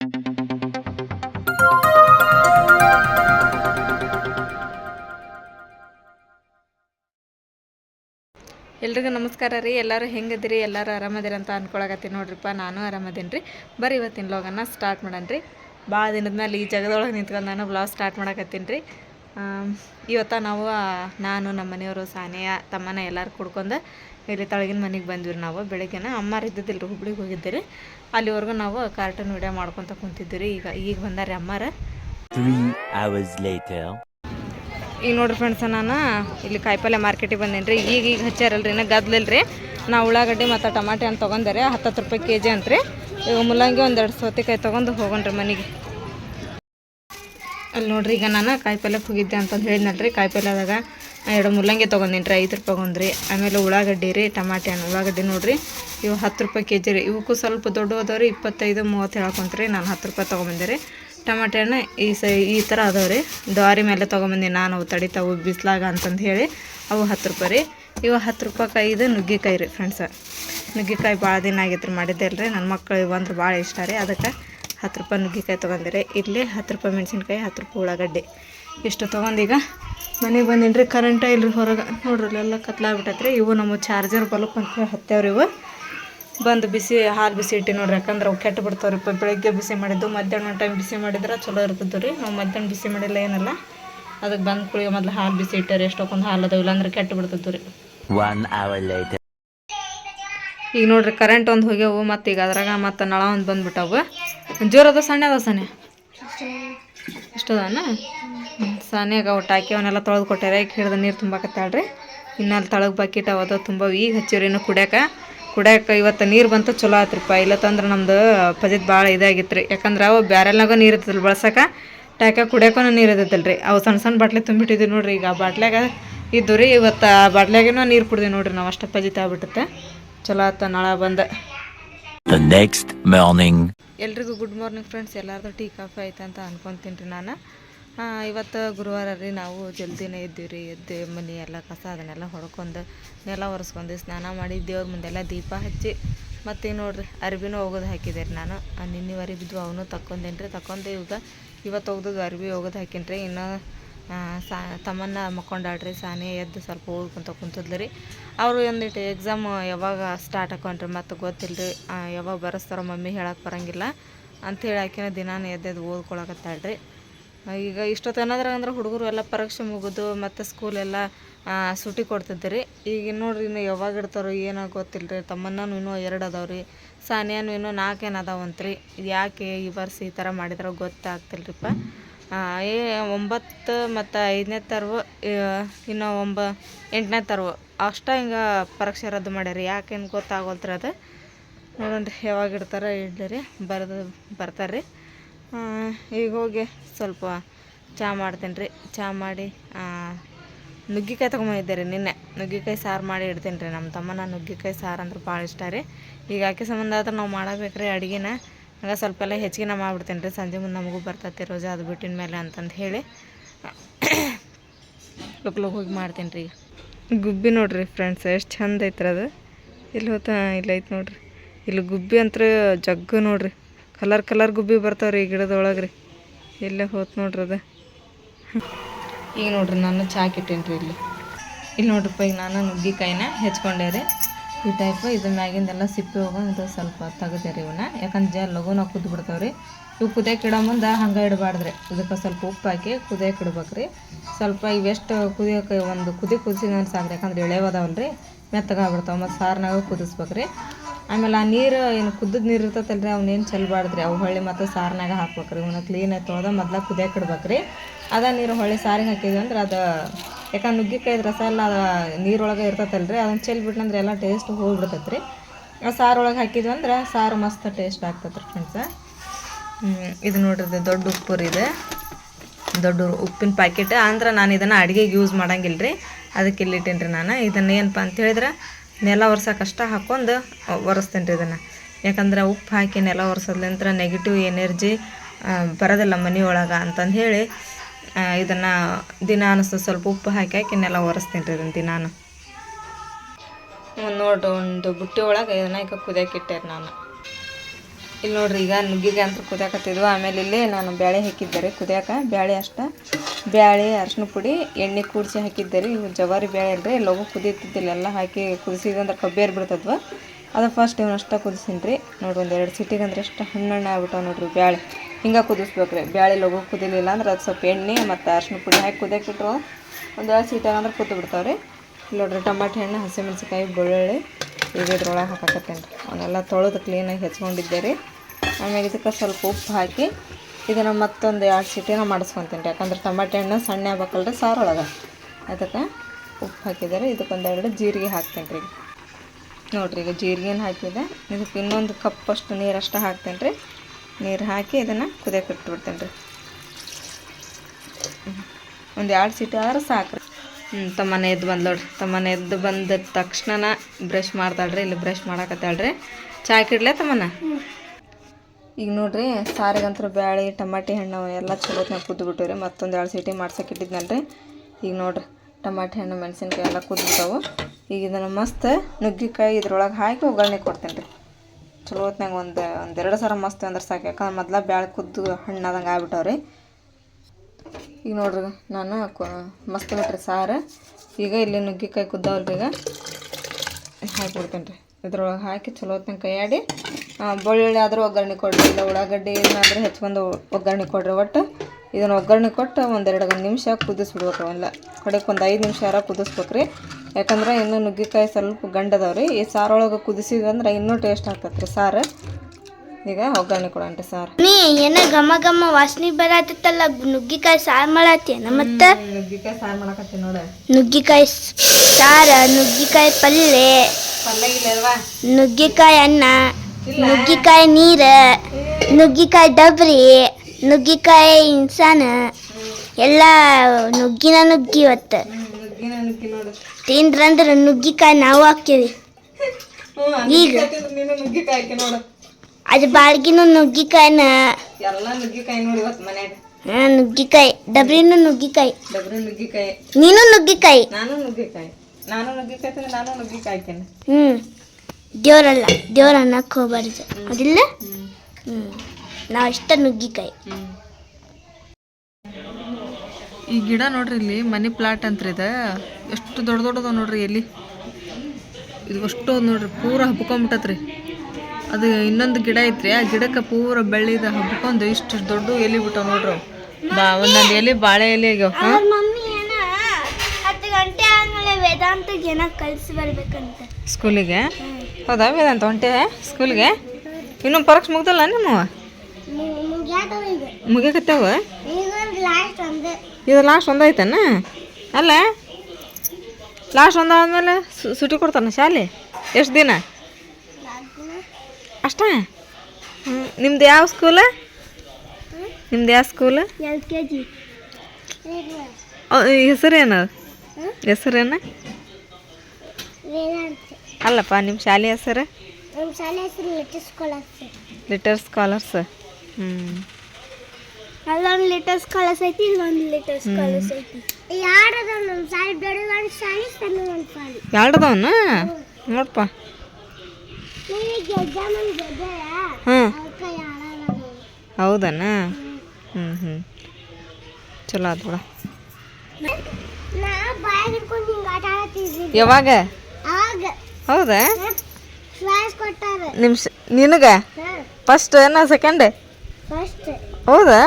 ಎಲ್ರಿಗೂ ನಮಸ್ಕಾರ ರೀ. ಎಲ್ಲರೂ ಹೆಂಗದಿರಿ ಎಲ್ಲರೂ ಆರಾಮದಿರಿ ಅಂತ ಅನ್ಕೊಳಕತ್ತೀನಿ ನೋಡ್ರಿಪ್ಪ. ನಾನು ಆರಾಮದೇನಿ ರೀ ಬರ್ರಿ ಇವತ್ತಿನ ಲೋಗನ್ನ ಸ್ಟಾರ್ಟ್ ಮಾಡೋಣ ರೀ ಭಾಳ ದಿನದ ಮೇಲೆ ಈ ಜಗದೊಳಗೆ ನಿಂತ್ಕೊಂಡು ನಾನು ಬ್ಲಾಗ್ ಸ್ಟಾರ್ಟ್ ಮಾಡಕತ್ತೀನಿ ರೀ ಇವತ್ತ ನಾವು ನಾನು, ನಮ್ಮ ಮನೆಯವರು, ಸಾನಿಯ, ತಮ್ಮನ ಎಲ್ಲರೂ ಕುಡ್ಕೊಂಡು ಇಲ್ಲಿ ತಳಗಿನ ಮನೆಗೆ ಬಂದ್ವಿ ರೀ ನಾವು. ಬೆಳಗ್ಗೆನ. ಅಮ್ಮಾರು ಇದ್ದಿದ್ದಿಲ್ಲ ರೀ ಹುಬ್ಳಿಗೆ ಹೋಗಿದ್ದೆ ಅಲ್ಲಿವರೆಗೂ ನಾವು ಕಾರ್ಟೂನ್ ವಿಡಿಯೋ ಮಾಡ್ಕೊತ ರೀ ಈಗ ಈಗ ಬಂದಾರೆ ಅಮ್ಮಾರ. Three hours later. ಈಗ ನೋಡ್ರಿ ಫ್ರೆಂಡ್ಸ್ ನಾನು ಇಲ್ಲಿ ಕಾಯಿಪಲ್ಲೆ ಮಾರ್ಕೆಟಿಗೆ ಬಂದೇನಿ ರೀ ಈಗ ಈಗ ಹಚ್ಚಾರಲ್ರಿ ಇನ್ನೂ ರೀ ನಾ ಉಳ್ಳಾಗಡ್ಡಿ ಮತ್ತು ಟಮಾಟೆ ಅಂತ ತೊಗೊಂಡರೆ ಹತ್ತು ಹತ್ತು ರೂಪಾಯಿ ಕೆ ಜಿ ಅಂತ್ರಿ. ಈಗ ಮುಲ್ಲಂಗಿ ಒಂದೆರಡು ಸೌತೆಕಾಯಿ ತೊಗೊಂಡು ಹೋಗೋಣ್ರಿ ಮನೆಗೆ. ಅಲ್ಲಿ ನೋಡ್ರಿ ಈಗ ನಾನು ಕಾಯಿಪಲ್ಯಕ್ಕೆ ಹೋಗಿದ್ದೆ ಅಂತಂದು ಹೇಳಿದ್ನಲ್ರಿ. ಕಾಯಿಪಲ್ಯದಾಗ ಎರಡು ಮೂಲಂಗಿ ತೊಗೊಂಡಿನಿ ರೀ, ಐದು ರೂಪಾಯಿ ಒಂದ್ರಿ. ಆಮೇಲೆ ಉಳ್ಳಾಗಡ್ಡಿ ರೀ, ಟಮಾಟೆ ಹಣ್ಣು, ಉಳ್ಳಾಗಡ್ಡಿ ನೋಡಿರಿ. ಇವು ಹತ್ತು ರೂಪಾಯಿ ಕೆ ಜಿ ರೀ. ಇವಕ್ಕೂ ಸ್ವಲ್ಪ ದೊಡ್ಡ ಅದಾವ್ರಿ ಇಪ್ಪತ್ತೈದು, ಮೂವತ್ತು ಹೇಳ್ಕೊಂತ್ರಿ ನಾನು ಹತ್ತು ರೂಪಾಯಿ ತೊಗೊಂಬಂದೆ ರೀ. ಟಮಾಟೆ ಹಣ್ಣು ಈ ಸ, ಈ ಥರ ಅದಾವೆ ರೀ. ದಾರಿ ಮೇಲೆ ತೊಗೊಂಬಂದಿ ನಾನು, ಅವು ತಡಿತಾವು ಬಿಸಿಲಾಗ ಅಂತಂದು ಹೇಳಿ ಅವು ಹತ್ತು ರೂಪಾಯಿ ರೀ. ಇವು ಹತ್ತು ರೂಪಾಯಿ ಇದು ನುಗ್ಗಿಕಾಯಿ ರೀ ಫ್ರೆಂಡ್ಸ. ನುಗ್ಗಿಕಾಯಿ ಭಾಳ ದಿನ ಆಗೈತೆ ರೀ, ಮಾಡಿದ್ದೆ ಅಲ್ರಿ ನನ್ನ ಮಕ್ಕಳು ಅಂದ್ರೆ ಭಾಳ ಇಷ್ಟ ರೀ. ಅದಕ್ಕೆ ಹತ್ತು ರೂಪಾಯಿ ನುಗ್ಗಿಕಾಯಿ ತೊಗೊಂಡಿರಿ ಇಲ್ಲಿ ಹತ್ತು ರೂಪಾಯಿ ಮೆಣಸಿನ್ಕಾಯಿ, ಹತ್ತು ರೂಪಾಯಿ ಉಳ್ಳಾಗಡ್ಡಿ. ಇಷ್ಟು ತೊಗೊಂಡೀಗ. ಮನೆಗೆ ಬಂದೀನಿ ರೀ ಕರೆಂಟ ಇಲ್ರಿ ಹೊರಗೆ. ನೋಡ್ರಿ ಎಲ್ಲ ಕತ್ಲಾಗ್ಬಿಟ್ಟತ್ರಿ. ಇವು ನಮ್ಮ ಚಾರ್ಜರ್ ಬಲ್ಪ್ ಅಂತ ಹೇಳಿ ಹತ್ತೇವ್ರಿ ಇವು. ಬಂದು ಬಿಸಿ ಹಾಲು ಬಿಸಿ ಇಟ್ಟು ನೋಡ್ರಿ. ಯಾಕಂದ್ರೆ ಅವು ಕೆಟ್ಟು ಬಿಡ್ತಾವ್ರಿ. ಪ ಬೆಳಗ್ಗೆ ಬಿಸಿ ಮಾಡಿದ್ದು ಮಧ್ಯಾಹ್ನ ಟೈಮ್ ಬಿಸಿ ಮಾಡಿದ್ರೆ ಚಲೋ ಇರ್ತದ್ದು ರೀ ನಾವು ಮಧ್ಯಾಹ್ನ ಬಿಸಿ ಮಾಡಿಲ್ಲ ಏನಲ್ಲ. ಅದಕ್ಕೆ ಬಂದು ಕುಳಿಗೆ ಮೊದಲು ಹಾಲು ಬಿಸಿ ಇಟ್ಟಾರೆ ಎಷ್ಟೊಂದು ಹಾಲು ಅದಾವ ಇಲ್ಲಾಂದ್ರೆ ಕೆಟ್ಟು ಬಿಡ್ತದ್ದು ರೀ One hour later. ಈಗ ನೋಡ್ರಿ ಕರೆಂಟ್ ಒಂದು ಹೋಗ್ಯಾವು ಮತ್ತು ಈಗ ಅದ್ರಾಗ ಮತ್ತು ನಳ ಒಂದು ಬಂದ್ಬಿಟ್ಟವು. ಜೋರದ ಸಣ್ಣ ಅದ ಸಣ್ಣ. ಇಷ್ಟದಾನ? ಸಾನ್ಯಾಗ ಒಟ್ಟು ಹಾಕಿ ಅವನ್ನೆಲ್ಲ ತೊಳೆದು ಕೊಟ್ಟಾರೆ ಈಗ ಹಿಡ್ದು ನೀರು ತುಂಬಾಕತ್ತಾಳ್ರಿ ಇನ್ನು ಅಲ್ಲಿ ತಳಗ್ ಬಕೆಟ್ ಅವದ ತುಂಬ ಈಗ ಹಚ್ಚಿವ್ರಿ ಇನ್ನು ಕುಡ್ಯಾಕ. ಕುಡ್ಯಾಕ ಇವತ್ತು ನೀರು ಬಂತು ಚಲೋ ಆತ್ರಿಪ್ಪ ಇಲ್ಲತ್ತಂದ್ರೆ ನಮ್ಮದು ಪಜಿತ್ ಭಾಳ ಇದಾಗಿತ್ತು ರೀ ಯಾಕಂದ್ರೆ ಅವು ಬ್ಯಾರೆಲ್ನಾಗ ನೀರು ಇರ್ತದಲ್ಲ ಬಳಸಕ ಟ್ಯಾಕ ಕುಡ್ಯಾಕೂ ನೀರು ಇರ್ತೈತಲ್ಲ ರೀ ಅವು ಸಣ್ಣ ಸಣ್ಣ ಬಾಟ್ಲಿ ತುಂಬಿಟ್ಟಿದ್ದೀವಿ ನೋಡ್ರಿ ಈಗ ಆ ಬಾಟ್ಲ್ಯಾಗ ಇದ್ದು ರೀ ಇವತ್ತು ಆ ಬಾಟ್ಲ್ಯಾಗೇನೋ ನೀರು ಕುಡ್ದೀವಿ ನೋಡ್ರಿ ನಾವು ಅಷ್ಟು ಪಜಿತ ಆಗ್ಬಿಟ್ಟತ್ತೆ. ಚಲೋ ಆತ ನಳ ಬಂದ. Next morning. ಎಲ್ರಿಗೂ ಗುಡ್ ಮಾರ್ನಿಂಗ್ ಫ್ರೆಂಡ್ಸ್ ಎಲ್ಲಾರ್ದು ಟೀ ಕಾಫಿ ಆಯ್ತು ಅಂತ ಅನ್ಕೊತೀನಿ ರೀ ನಾನು. ಇವತ್ತು ಗುರುವಾರ ರೀ ನಾವು ಜಲ್ದಿನೇ ಇದ್ದೀವಿ ರೀ ಎದ್ದು ಮನೆ ಎಲ್ಲ ಕಸ ಅದನ್ನೆಲ್ಲ ಹೊಡ್ಕೊಂಡು ನೆಲ ಒರೆಸ್ಕೊಂಡು ಸ್ನಾನ ಮಾಡಿ ದೇವ್ರ ಮುಂದೆಲ್ಲ ದೀಪ ಹಚ್ಚಿ ಮತ್ತು ನೋಡ್ರಿ ಅರ್ಬಿನೂ ಒಗದು ಹಾಕಿದೆ ರೀ ನಾನು. ನಿನ್ನೆ ವರಿ ಬಿದ್ದು ಅವನು ತಕ್ಕೊಂಡೇನು ರೀ ತಕ್ಕೊಂಡೆ ಇವಾಗ ಇವತ್ತು ಒಗ್ದದ್ದು ಅರ್ಬಿ ಹೋಗೋದು ಹಾಕಿನ್ರಿ. ಇನ್ನು ಆ, ಸಾ ತಮ್ಮನ್ನ ಮಕ್ಕೊಂಡಾಡ್ರಿ ಸಾನೆ ಎದ್ದು ಸ್ವಲ್ಪ ಓದ್ಕೊಂತ ಕುಂತದ್ಲು ರೀ. ಅವರು ಒಂದಿಟ್ಟು ಎಕ್ಸಾಮ್ ಯಾವಾಗ ಸ್ಟಾರ್ಟ್ ಹಾಕೊಂಡ್ರಿ ಮತ್ತು ಗೊತ್ತಿಲ್ಲ ರೀ ಯಾವಾಗ ಬರೆಸ್ತಾರೋ ಮಮ್ಮಿ ಹೇಳಕ್ಕೆ ಬರಂಗಿಲ್ಲ. ಅಂಥೇಳಿ ಆಕಿನ ದಿನಾನು ಎದ್ದೆದ್ದು ಓದ್ಕೊಳಕತ್ತಾಳ್ರಿ. ಈಗ ಇಷ್ಟೊತ್ತು ಅನ್ನೋದ್ರಾಗ ಅಂದ್ರೆ ಹುಡುಗರು ಎಲ್ಲ ಪರೀಕ್ಷೆ ಮುಗಿದು ಮತ್ತು ಸ್ಕೂಲೆಲ್ಲ ಸೂಟಿ ಕೊಡ್ತಿದ್ದೆ ರೀ ಈಗ ನೋಡ್ರಿ ಇನ್ನು ಯಾವಾಗ ಇಡ್ತಾರೋ ಏನೋ ಗೊತ್ತಿಲ್ಲ ರೀ ತಮ್ಮನ್ನೂ ಇನ್ನೂ ಎರಡು ಅದಾವೆ ರೀ ಸಾನಿಯಾನು ಇನ್ನೂ ನಾಲ್ಕೇನು ಅದಾವಂತ್ರಿ. ಇದು ಯಾಕೆ ಈ ವರ್ಷ ಈ ಥರ ಮಾಡಿದ್ರೆ ಗೊತ್ತಾಗ್ತಿಲ್ರಿಪ್ಪ. ರೀಪ್ಪ ಏ, ಒಂಬತ್ತು ಮತ್ತು ಐದನೇ ತರವು ಇನ್ನು ಒಂಬ, ಎಂಟನೇ ತರವು. ಅಷ್ಟ ಹಿಂಗೆ ಪರೀಕ್ಷೆ ರದ್ದು ಮಾಡ್ಯಾರ. ಯಾಕೇನು ಗೊತ್ತಾಗೋಲ್ತ್ರಿ ಅದು. ನೋಡೋಣ್ರಿ ಯಾವಾಗ ಇಡ್ತಾರೆ ಇಡ್ಲಿ ರೀ ಬರ್ದು ಬರ್ತಾರೆ ರೀ ಈಗ ಹೋಗಿ ಸ್ವಲ್ಪ ಚಹಾ ಮಾಡ್ತೀನಿ ರೀ. ಚಹಾ ಮಾಡಿ ನುಗ್ಗಿಕಾಯಿ ತೊಗೊಂಬಂದಿದ್ದೆ ರೀ ನಿನ್ನೆ. ನುಗ್ಗಿಕಾಯಿ ಸಾರು ಮಾಡಿ ಇಡ್ತೀನಿ ರೀ ನಮ್ಮ ತಮ್ಮನ. ನುಗ್ಗಿಕಾಯಿ ಸಾರು ಅಂದ್ರೆ ಭಾಳ ಇಷ್ಟ ರೀ. ಈಗ ಆಕೆ ಸಂಬಂಧ ಆದ್ರೆ ನಾವು ಮಾಡಬೇಕ್ರಿ ಅಡುಗೆನ. ಹಂಗೆ ಸ್ವಲ್ಪ ಎಲ್ಲ ಹೆಚ್ಚಿಗೆ ಮಾಡ್ಬಿಡ್ತೀನಿ ರೀ. ಸಂಜೆ ಮುಂದೆ ನಮಗೂ ಬರ್ತೈತಿ ರೋಜಾ ಅದು ಬಿಟ್ಟಿನ ಮೇಲೆ ಅಂತಂದು ಹೇಳಿ. ಲುಕ್ ಲುಕ್ ಹೋಗಿ ಮಾಡ್ತೀನಿ ರೀ ಗುಬ್ಬಿ ನೋಡಿರಿ ಫ್ರೆಂಡ್ಸ್, ಎಷ್ಟು ಚಂದ ಐತ್ರಿ ಅದು. ಇಲ್ಲಿ ಹೋತ ಇಲ್ಲ ಐತೆ ನೋಡ್ರಿ. ಇಲ್ಲಿ ಗುಬ್ಬಿ ಅಂತೂ ಜಗ್ಗು ನೋಡ್ರಿ. ಕಲರ್ ಕಲರ್ ಗುಬ್ಬಿ ಬರ್ತಾವ್ರಿ ಈ ಗಿಡದೊಳಗೆ ರೀ ಇಲ್ಲೇ ಹೋತ್ ನೋಡ್ರಿ ಅದ. ಈಗ ನೋಡ್ರಿ ನಾನು ಚಾಕ್ ರೀ ಇಲ್ಲಿ. ಇಲ್ಲಿ ನೋಡ್ರಿಪ್ಪ, ಈಗ ನಾನು ನುಗ್ಗಿಕಾಯಿನ ಹೆಚ್ಕೊಂಡೆ ರೀ. ಈ ಟೈಪ್ ಇದು ಮ್ಯಾಗಿಂದೆಲ್ಲ ಸಿಪ್ಪೆ ಹೋಗೋದು ಸ್ವಲ್ಪ ತೆಗ್ದೆ ರೀ ಇವನ್ನ ಯಾಕಂದ್ರೆ ಜ ಲಘುನ ಕುದ್ದು ಬಿಡ್ತಾವೆ ರೀ. ಇವು ಕುದಿಯಕ್ಕೆ ಇಡೋ ಮುಂದೆ ಹಂಗೆ ಇಡಬಾರ್ದ್ರಿ. ಇದಕ್ಕೆ ಸ್ವಲ್ಪ ಉಪ್ಪು ಹಾಕಿ ಕುದಿಯಕ್ಕೆ ಇಡ್ಬೇಕು ರೀ ಸ್ವಲ್ಪ ಎಷ್ಟು ಕುದಿಯೋಕೆ ಒಂದು ಕುದಿ ಕುದಿಸಿದ ಸಾಕ್ರಿ. ಯಾಕಂದ್ರೆ ಎಳೆವದವಲ್ಲ ರೀ ಮೆತ್ತಗಾಗ್ಬಿಡ್ತಾವೆ ಮತ್ತು ಸಾರಿನಾಗ ಕುದಿಸ್ಬೇಕು ರೀ ಆಮೇಲೆ ಆ ನೀರು ಏನು ಕುದ್ದದ ನೀರು ಇರ್ತೈತಲ್ಲ ರೀ ಅವನ್ನೇನು ಚೆಲ್ಬಾರ್ದು ರೀ ಅವು ಹೊಳ್ಳಿ ಮತ್ತು ಸಾರಿನಾಗ ಹಾಕ್ಬೇಕು ರೀ ಇವನ್ನ ಕ್ಲೀನಾಗಿ ತೊಳೆದ ಮೊದ್ಲು ಕುದಿಯಕ್ಕೆ ಇಡ್ಬೇಕು ರೀ ಅದ ನೀರು ಹೊಳ್ಳಿ ಸಾರಿಗೆ ಹಾಕಿದ್ವಿ ಅಂದ್ರೆ ಅದು, ಯಾಕಂದ್ರೆ ನುಗ್ಗಿಕಾಯ್ದು ರಸ ಎಲ್ಲ ಅದು ನೀರೊಳಗೆ ಇರ್ತೈತಲ್ಲ ರೀ ಅದನ್ನು ಚೆಲ್ಬಿಟ್ನಂದ್ರೆ ಎಲ್ಲ ಟೇಸ್ಟ್ ಹೋಗ್ಬಿಡ್ತೈತೆ ರೀ ಆ ಸಾರು ಒಳಗೆ ಹಾಕಿದ್ವಿ ಅಂದ್ರೆ ಸಾರು ಮಸ್ತ್ ಟೇಸ್ಟ್ ಆಗ್ತೈತೆ ರೀ ಫ್ರೆಂಡ್ಸ ಇದು ನೋಡ್ರಿ ದೊಡ್ಡ ಉಪ್ಪು ಇದು. ದೊಡ್ಡ ಉಪ್ಪಿನ ಪ್ಯಾಕೆಟ್ ಅಂದ್ರೆ ನಾನು ಇದನ್ನು ಅಡುಗೆಗೆ ಯೂಸ್ ಮಾಡಂಗಿಲ್ಲ ರೀ ಅದಕ್ಕೆ ಇಲ್ಲಿ ಇಟ್ಟೇನಿ ರೀ ನಾನು. ಇದನ್ನು ಏನಪ್ಪ ಅಂತ ಹೇಳಿದ್ರೆ ನೆಲ ಒರ್ಸಕ್ಕಷ್ಟ ಹಾಕ್ಕೊಂಡು ಒರೆಸ್ತೇನೆ ರೀ ಇದನ್ನು. ಯಾಕಂದ್ರೆ ಉಪ್ಪು ಹಾಕಿ ನೆಲ ಒರೆಸೋದ್ಲಿಂತ್ರ ನೆಗೆಟಿವ್ ಎನರ್ಜಿ ಬರೋದಿಲ್ಲ ಮನೆಯೊಳಗೆ ಅಂತಂದು ಹೇಳಿ ಇದನ್ನು ದಿನ ಅನಿಸ್ತು ಸ್ವಲ್ಪ ಉಪ್ಪು ಹಾಕಿ ಹಾಕಿ ನೆಲ ಒರೆಸ್ತೇನೆ ರೀ ಇದನ್ನು ದಿನಾನು. ನೋಡ್ರಿ ಒಂದು ಬುಟ್ಟಿ ಒಳಗೆ ಇದನ್ನ ಈಗ ರೀ ನಾನು. ಇಲ್ಲಿ ನೋಡ್ರಿ ಈಗ ನುಗ್ಗಿಗೆ ಅಂತ ಕುದಿಯಾಕತ್ತಿದ್ವು. ಆಮೇಲೆ ಇಲ್ಲಿ ನಾನು ಬೇಳೆ ಹಾಕಿದ್ದೆ ರೀ ಕುದಿಯಾಕ. ಬೇಳೆ ಅಷ್ಟ ಬ್ಯಾಳೆ ಅರ್ಶಿನ ಪುಡಿ, ಎಣ್ಣೆ ಕೂಡಿಸಿ ಹಾಕಿದ್ದೆ ರೀ. ಇವು ಜವಾರಿ ಬ್ಯಾಳೆ ಅಲ್ರಿ ಲಘು ಕುದೀತಿದ್ದಿಲ್ಲ ಎಲ್ಲ ಹಾಕಿ ಕುದಿಸಿದಂದ್ರೆ ಕಬ್ಬೇರು ಬಿಡ್ತದ್ವ? ಅದು ಫಸ್ಟ್ ಇವನಷ್ಟ ಕುದಿಸಿನಿ ರೀ. ನೋಡಿ ಒಂದು ಎರಡು ಸಿಟಿಗೆ ಅಂದ್ರೆ ಅಷ್ಟು ಹಣ್ಣಣ್ಣೆ ಆಗ್ಬಿಟ್ಟಾವ ನೋಡಿರಿ ಬ್ಯಾಳೆ. ಹಿಂಗೆ ಕುದಿಸ್ಬೇಕು ರೀ. ಬ್ಯಾಳೆ ಲಘು ಕುದಿಲಿಲ್ಲ ಅಂದ್ರೆ ಅದು ಸ್ವಲ್ಪ ಎಣ್ಣೆ ಮತ್ತು ಅರ್ಶಿನ ಪುಡಿ ಹಾಕಿ ಕುದಿಯಾಕಿಟ್ರು ಒಂದು ಎರಡು ಸೀಟಾಗ ಅಂದ್ರೆ ಕುದ್ದು ಬಿಡ್ತಾವೆ ರೀ. ನೋಡ್ರಿ ಟಮಾಟೆ ಹಣ್ಣು ಹಸಿಮೆಣ್ಸಿಕಾಯಿ ಬೆಳ್ಳುಳ್ಳಿ ಈಗ ಇದ್ರೊಳಗೆ ಹಾಕಕತ್ತೇನೆ ರೀ ಅವನ್ನೆಲ್ಲ ತೊಳೆದು ಕ್ಲೀನಾಗಿ ಹೆಚ್ಕೊಂಡಿದ್ದೆ ರೀ. ಆಮೇಲೆ ಇದಕ್ಕೆ ಸ್ವಲ್ಪ ಉಪ್ಪು ಹಾಕಿ ಇದನ್ನು ಮತ್ತೊಂದು ಎರಡು ಸೀಟಿನ ಮಾಡಿಸ್ಕೊತೀನಿ ಯಾಕಂದ್ರೆ ಟಮಾಟೆ ಹಣ್ಣು ಸಣ್ಣ ಆಗ್ಬೇಕಲ್ರಿ ಸಾರೊಳಗೆ. ಅದಕ್ಕೆ ಉಪ್ಪು ಹಾಕಿದ್ದಾರೆ. ಇದಕ್ಕೊಂದೆರಡು ಜೀರಿಗೆ ಹಾಕ್ತೇನೆ ರೀ. ನೋಡ್ರಿ ಈಗ ಜೀರಿಗೆನ ಹಾಕಿದೆ. ಇದಕ್ಕೆ ಇನ್ನೊಂದು ಕಪ್ಪಷ್ಟು ನೀರಷ್ಟು ಹಾಕ್ತೇನೆ ರೀ. ನೀರು ಹಾಕಿ ಇದನ್ನು ಕುದಿಯಕ್ಕೆ ಇಟ್ಬಿಡ್ತೇನೆ ರೀ. ಒಂದು ಎರಡು ಸೀಟಿ ಆದ್ರೆ ಸಾಕು ರೀ ಹ್ಞೂ ತಮ್ಮನೆ ಎದ್ದು ಬಂದು ನೋಡ್ರಿ. ತಮ್ಮನೆ ಎದ್ದು ಬಂದ ತಕ್ಷಣ ಬ್ರಷ್ ಮಾಡ್ತಾಳ್ರಿ. ಇಲ್ಲಿ ಬ್ರಷ್ ಮಾಡಾಕತ್ತಾಳ್ರಿ. ಚಾ ಕಿಡ್ಲೆ ತಮ್ಮನ? ಈಗ ನೋಡ್ರಿ, ಸಾರಿಗಂತೂ ಬ್ಯಾಳಿ, ಟಮಾಟಿ ಹಣ್ಣು ಎಲ್ಲ ಚಲೋತ್ನಾಗ ಕುದ್ದು ಬಿಟ್ಟಿವ್ರಿ ಮತ್ತೊಂದು ಎರಡು ಸೀಟಿ ಮಾಡ್ಸಕ್ಕೆ ಇಟ್ಟಿದ್ನಲ್ರಿ. ಈಗ ನೋಡ್ರಿ, ಟಮಾಟಿ ಹಣ್ಣು, ಮೆಣಸಿನ್ಕಾಯಿ ಎಲ್ಲ ಕುದ್ಬಿಟ್ಟವು. ಈಗ ಇದನ್ನು ಮಸ್ತ್ ನುಗ್ಗಿಕಾಯಿ ಇದ್ರೊಳಗೆ ಹಾಕಿ ಒಗ್ಗರಣೆ ಕೊಡ್ತೇನೆ ರೀ ಚಲೋ ಹೊತ್ನಾಗ ಒಂದು, ಒಂದೆರಡು ಸಾರ ಮಸ್ತ್ ಅಂದ್ರೆ ಸಾಕು. ಯಾಕಂದ್ರೆ ಮೊದ್ಲ ಬ್ಯಾಳೆ ಕುದ್ದು ಹಣ್ಣಾದಂಗೆ ಆಗ್ಬಿಟ್ಟವ್ರಿ. ಈಗ ನೋಡ್ರಿ, ನಾನು ಮಸ್ತ್ ಬಿಟ್ರಿ ಸಾರು. ಈಗ ಇಲ್ಲಿ ನುಗ್ಗಿಕಾಯಿ ಕುದ್ದಾವಲ್ರಿ ಈಗ. ಹಾಕ್ಬಿಡ್ತೇನೆ ರೀ ಇದ್ರೊಳಗೆ ಹಾಕಿ ಚಲೋ ಹೊತ್ನಾಗ ಕೈಯಾಡಿ ಬೆಳ್ಳುಳ್ಳಿ ಆದರೂ ಒಗ್ಗರಣೆ ಕೊಡಿರಿ ಇಲ್ಲ ಉಳ್ಳಾಗಡ್ಡಿ ಏನಾದರೂ ಹೆಚ್ಕೊಂಡು ಒಗ್ಗರಣೆ ಕೊಡಿರಿ ಒಟ್ಟು. ಇದನ್ನು ಒಗ್ಗರಣೆ ಕೊಟ್ಟು ಒಂದೆರಡು ನಿಮಿಷ ಕುದಿಸ್ಬಿಡ್ಬೇಕು ಅವೆಲ್ಲ ಕಡೆಗೆ ಒಂದು ಐದು ನಿಮಿಷ ಯಾರ ಕುದಿಸ್ಬೇಕು ರೀ ಯಾಕಂದ್ರೆ ಇನ್ನೂ ನುಗ್ಗಿಕಾಯಿ ಸ್ವಲ್ಪ ಗಂಡದವ್ರಿ. ಈ ಸಾರೊಳಗೆ ಕುದಿಸಿದಂದ್ರೆ ಇನ್ನೂ ಟೇಸ್ಟ್ ಆಗ್ತೈತೆ ರೀ ಸಾರು. ಈಗ ಒಗ್ಗರಣೆ ಕೊಡೋಣ ರೀ ಸಾರು. ನೀ ಏನೋ ಘಮ ಘಮ ವಾಸನೆ ಬರತ್ತಲ್ಲ ನುಗ್ಗಿಕಾಯಿ ಸಾರು ಮಾಡತ್ತೇನ ಮತ್ತ? ನುಗ್ಗಿಕಾಯಿ ಸಾರು ಮಾಡಕತ್ತೀನಿ ನೋಡ. ನುಗ್ಗಿಕಾಯಿ ಸಾರು ನುಗ್ಗಿಕಾಯಿ ಪಲ್ಯ ನುಗ್ಗಿಕಾಯಿ ಅನ್ನ ನುಗ್ಗಿಕಾಯಿ ನೀರ ನುಗ್ಗಿಕಾಯಿ ಡಬ್ರಿ ನುಗ್ಗಿಕಾಯಿ ಇನ್ಸಾನ ಎಲ್ಲ ನುಗ್ಗಿನ ನುಗ್ಗಿ ಇವತ್ತು. ತಿಂದ್ರಂದ್ರೆ ನುಗ್ಗಿಕಾಯಿ ನಾವು ಹಾಕ್ತೀವಿ. ಈಗ? ಅದು ಬಾಳ್ಗಿನೂ ನುಗ್ಗಿಕಾಯಿನ. ನುಗ್ಗಿಕಾಯಿ. ಡಬ್ರಿನೂ ನುಗ್ಗಿಕಾಯಿ. ಡಬ್ರಿ ನುಗ್ಗಿಕಾಯಿ. ನೀನು ನುಗ್ಗಿಕಾಯಿ. ನಾನು ನುಗ್ಗಿಕಾಯಿ. ನಾನು ನುಗ್ಗಿಕಾಯಿ ತಿಂದ್ರೆ ನಾನು ನುಗ್ಗಿಕಾಯಿ ಹ್ಞೂ ದೇವರಲ್ಲ ದೇವ್ರ ಅನ್ನಕ್ಕೆ ಹೋಗ್ಬಾರ್ದು. ಅದಿಲ್ಲ? ಹ್ಞೂ ನಾವು ಇಷ್ಟ ನುಗ್ಗಿಕಾಯಿ. ಈ ಗಿಡ ನೋಡ್ರಿ ಇಲ್ಲಿ ಮನಿ ಪ್ಲಾಟ್ ಅಂತ ಇದೆ. ಎಷ್ಟು ದೊಡ್ಡ ದೊಡ್ಡದ ನೋಡ್ರಿ ಎಲ್ಲಿ. ಇದು ಅಷ್ಟು ನೋಡ್ರಿ ಪೂರ ಹಬ್ಕೊಂಬಿಟ್ಟತ್ರಿ. ಅದು ಇನ್ನೊಂದು ಗಿಡ ಐತ್ರಿ ಆ ಗಿಡಕ್ಕೆ ಪೂರ ಬೆಳ್ಳಿದ ಹಬ್ಕೊಂಡು ಇಷ್ಟು ದೊಡ್ಡ ಎಲಿ ಬಿಟ್ಟಾವ ನೋಡ್ರಿ ಅವು. ಬಾ ಒಂದೊಂದು ಎಲೆ ಬಾಳೆ ಎಲೆ ಆಗ್ಯಾವ ಹಾ? ಮಮ್ಮಿ ಏನ ಹತ್ತು ಗಂಟೆ ಆದ್ಮೇಲೆ ವೇದಾಂತಗೆ ಏನ ಕಳ್ಸಿ ಬರ್ಬೇಕಂತ. ಸ್ಕೂಲಿಗೆ? ಹೌದಾ? ವೇದಾಂತ ಹೊಂಟೆ ಸ್ಕೂಲಿಗೆ? ಇನ್ನೊಂದು ಪರೀಕ್ಷೆ ಮುಗ್ದಲ್ಲ ನಿಮ್ಮ? ಮುಗಿಯಕತ್ತೇವ? ಇದು ಲಾಸ್ಟ್ ಒಂದಾಯ್ತನ ಅಲ್ಲ ಲಾಸ್ಟ್ ಒಂದಾದ್ಮೇಲೆ ಸುಟಿ ಕೊಡ್ತಾನ ಶಾಲೆ? ಎಷ್ಟು ದಿನ? ಅಷ್ಟೇ? ನಿಮ್ದು ಯಾವ ಸ್ಕೂಲ ನಿಮ್ದು ಯಾವ ಸ್ಕೂಲ್ ಜಿ. ಹೆಸರೇನು? ಅಲ್ಲಪ್ಪ ನಿಮ್ಮ ಶಾಲೆ ಹೆಸರು? ನಮ್ಮ ಶಾಲೆ ಹೆಸರು ಲಿಟಿಸ್ಕೊಳಸ್ ಲಿಟರ್ ಸ್ಕಾಲರ್ಸ್ ಹ್ಞೂ ಅಲ್ಲೊಂದು ಲಿಟರ್ಸ್ ಕಳಸ್ ಐತಿ ಇಲ್ಲೊಂದು ಲಿಟರ್ಸ್ ಕಳಸ್ ಐತಿ. ಯಾರದ ನಮ್ಮ ಶಾಲೆ ದೊಡ್ಡ ಶಾಲೆ. ಸಣ್ಣ ಒಂದು ಶಾಲೆ ಎರಡದವನ ನೋಡಪ್ಪ ಯಾರು ಹೌದನ? ಹ್ಞೂ ಹ್ಞೂ ಚಲೋ ಅದ ಬಿಡ. ಯಾವಾಗ? ಹೌದಾ? ನಿಮ್ಷ ನಿನಗ? ಫಸ್ಟ್ ಏನ ಸೆಕೆಂಡ್ ಫಸ್ಟ್ ಹೌದಾ?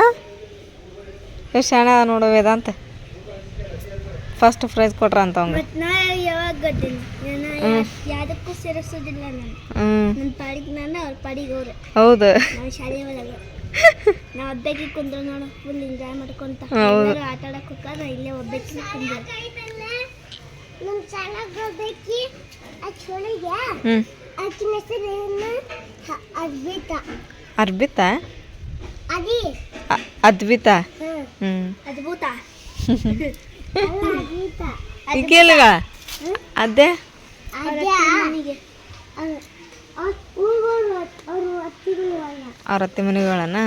ಎಷ್ಟು ಶಾಣ ನೋಡು ವೇದಾಂತ. ಫಸ್ಟ್ ಪ್ರೈಸ್ ಕೊಟ್ರ ಅಂತ ನಾ ನಾನು ಯಾವುದಕ್ಕೂ ಸೇರಿಸೋದಿಲ್ಲ ನಾನು. ನನ್ನ ಪಾಡಿಗೆ ನಾನು ಅವ್ರ ಪಾಡಿಗೆ ಅವ್ರು. ಹೌದು. ನಾನು ಶಾಲೆ ಒಳಗೆ. ನಾವು ಒಬ್ಬಾಕಿ ಕುಂದ್ರ ನೋಡು ಫುಲ್ ಎಂಜಾಯ್ ಮಾಡ್ಕೊಂತ. ಎಲ್ಲರೂ ಆಟ ಆಡಕ್ಕೆ ಹೋಗಾರ ಇಲ್ಲೇ ಒಬ್ಬಾಕಿ ಕುಂದ್ರ. ನಮ್ಮ ಒಬ್ಬಾಕಿ ಅರ್ಬಿತಾ ಅದ್ವಿತಾ. ಕೇಳಿಗ ಅದೇ. ಅವ್ರು ಅತ್ತಿ ಮನೆಗಳನ್ನ